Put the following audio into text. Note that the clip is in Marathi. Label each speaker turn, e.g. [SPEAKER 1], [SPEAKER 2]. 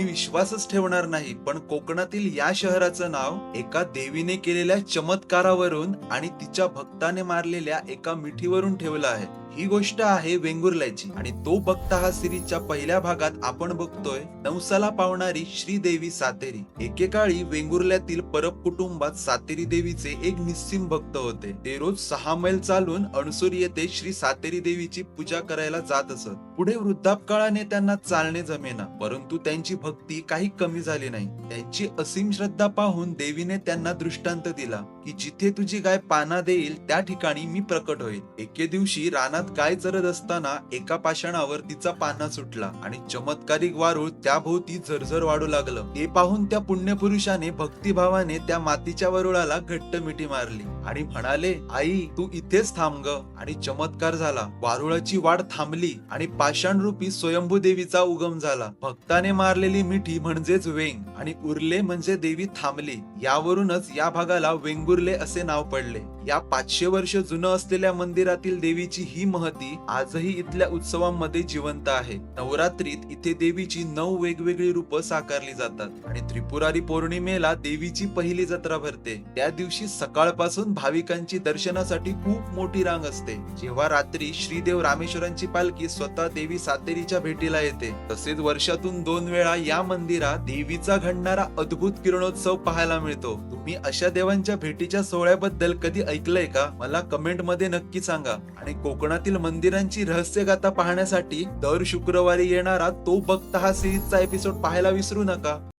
[SPEAKER 1] तुम्ही विश्वासच ठेवणार नाही पण कोकणातील या शहराचं नाव एका देवीने केलेल्या चमत्कारावरून आणि तिच्या भक्ताने मारलेल्या एका मिठीवरून ठेवलं आहे. ही गोष्ट आहे वेंगुर्ल्याची. आणि तो बघता हा सिरीजच्या पहिल्या भागात आपण बघतोय नवसाला पावणारी श्रीदेवी सातेरी. एकेकाळी वेंगुर्ल्यातील परब कुटुंबात सातेरी देवीचे एक निस्सिम भक्त होते. ते रोज सहा मैल चालून अणसूर येथे श्री सातेरी देवीची पूजा करायला जात असत. पुढे वृद्धापकाळाने त्यांना चालणे जमेना परंतु त्यांची भक्ती काही कमी झाली नाही. त्यांची असीम श्रद्धा पाहून देवीने त्यांना दृष्टांत दिला की जिथे तुझी गाय पाना देईल त्या ठिकाणी मी प्रकट होईल. एके दिवशी राणा रानात काय चरत असताना एका पाषाणावर तिचा पाना सुटला आणि चमत्कारिक वारूळ त्या भोवती झरझर वाढू लागलं. ते पाहून त्या पुण्यपुरुषाने भक्तिभावाने त्या मातीच्या वरुळाला घट्ट मिठी मारली आणि म्हणाले आई तू इथेच थांब ग. आणि चमत्कार झाला. वारुळाची वाढ थांबली आणि पाषाण रूपी स्वयंभू देवीचा उगम झाला. भक्ताने मारलेली मिठी म्हणजेच वेंग आणि उरले म्हणजे देवी थांबली. यावरूनच या भागाला वेंगुर्ले असे नाव पडले. या पाचशे वर्ष जुनं असलेल्या मंदिरातील देवीची ही महती आजही इथल्या उत्सवांमध्ये जिवंत आहे. नवरात्रीत इथे देवीची नऊ वेगवेगळी रूप साकारली जातात आणि त्रिपुरारी पौर्णिमेला देवीची पहिली जत्रा भरते. त्या दिवशी सकाळपासून भाविकांची दर्शनासाठी खूप मोठी रांग असते. जेव्हा रात्री श्रीदेव रामेश्वरांची पालखी स्वतः देवी सातेरीच्या भेटीला येते तसेच वर्षातून दोन वेळा या मंदिरात देवीचा घडणारा अद्भुत किरणोत्सव पाहायला मिळतो. तुम्ही अशा देवांच्या भेटीच्या सोहळ्याबद्दल कधी ऐकलंय का? मला कमेंटमध्ये नक्की सांगा. आणि कोकणातील मंदिरांची रहस्यगाथा पाहण्यासाठी दर शुक्रवारी येणारा तो बघता हा सिरीजचा एपिसोड पाहायला विसरू नका.